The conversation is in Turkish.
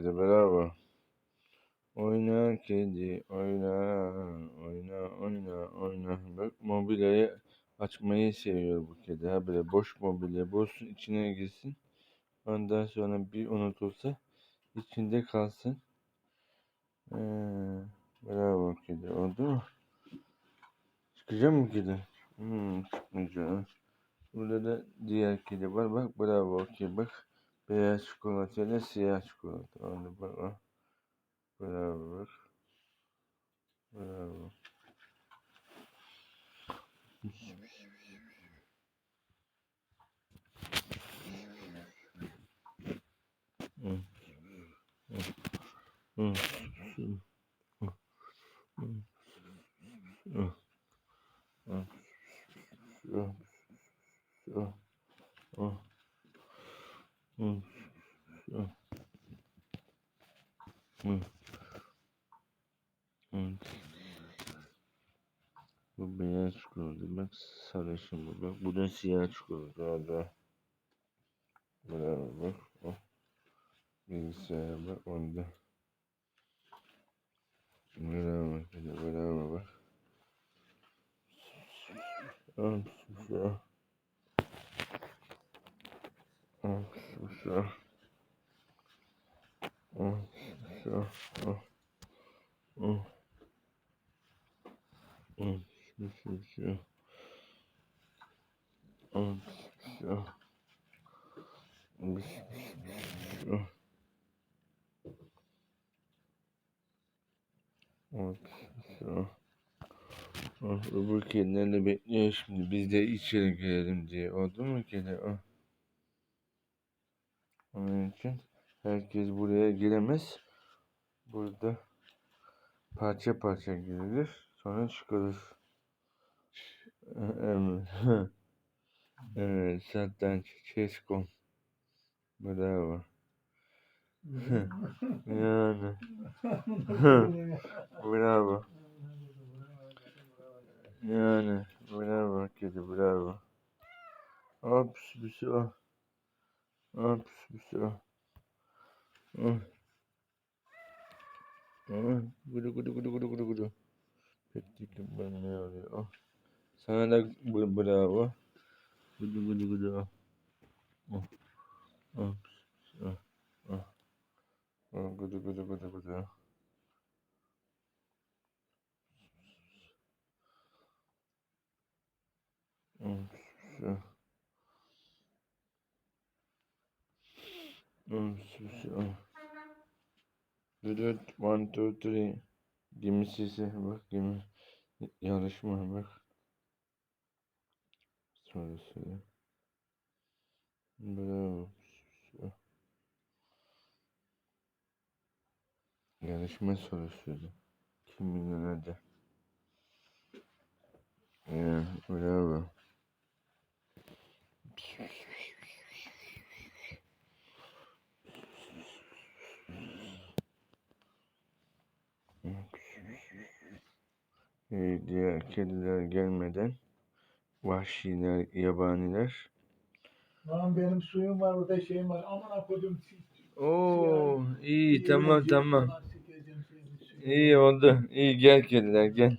kedi bravo. Oyna kedi oyna oyna oyna oyna. Bak mobilyayı açmayı seviyor bu kedi. Ha böyle boş mobilya bulsun içine girsin. Ondan sonra bir unutulsa içinde kalsın. Ee, bravo kedi oldu mu? Çıkacak mı kedi? Hmm, çıkmayacak. Burada da diğer kedi var. Bak bravo ki bak. Beyaz çikolata ile siyah çikolata. Oldu bak. bak. Bravo bak. Bravo. Hı. Hı. Hı. Hı. Hı. Hı. Hı. Hı. Hı. Hı. Hı. Bu beyaz çikolata. Bak sarışın bu. Bak bu da siyah çikolata. Orada. Bravo bak. O. Bilgisayar bak onda. Bravo. Kedi bravo bak. Al şu. Öbür kediler de bekliyor şimdi biz de içeri girelim diye. Oldu mu kedi? Al. Onun için herkes buraya giremez. Burada parça parça girilir. Sonra çıkarır. Evet. evet. Satranç. Chess.com. Bravo. yani. bravo. Yani. Bravo kedi. Bravo. Ops bir şey o. Ops bir şey o. Oh. Oh. Gudu gudu gudu gudu gudu gudu. Pettik ben ne? Oh. Sana da bravo. Gudu gudu gudu. Oh. Oh. Oh. Oh. Gudu gudu gudu gudu. Oh. Düdüt. One, two, three. Gemi sesi. Bak gemi. Yarışma bak. Sonra söyle. Bravo. Yarışma sorusuydu. Kim bilir nerede? Ya, bravo. Ee, diğer kediler gelmeden vahşiler, yabaniler. Lan benim suyum var orada şeyim var. Aman koydum. Oo, iyi tamam tamam. İyi oldu. İyi gel kediler gel.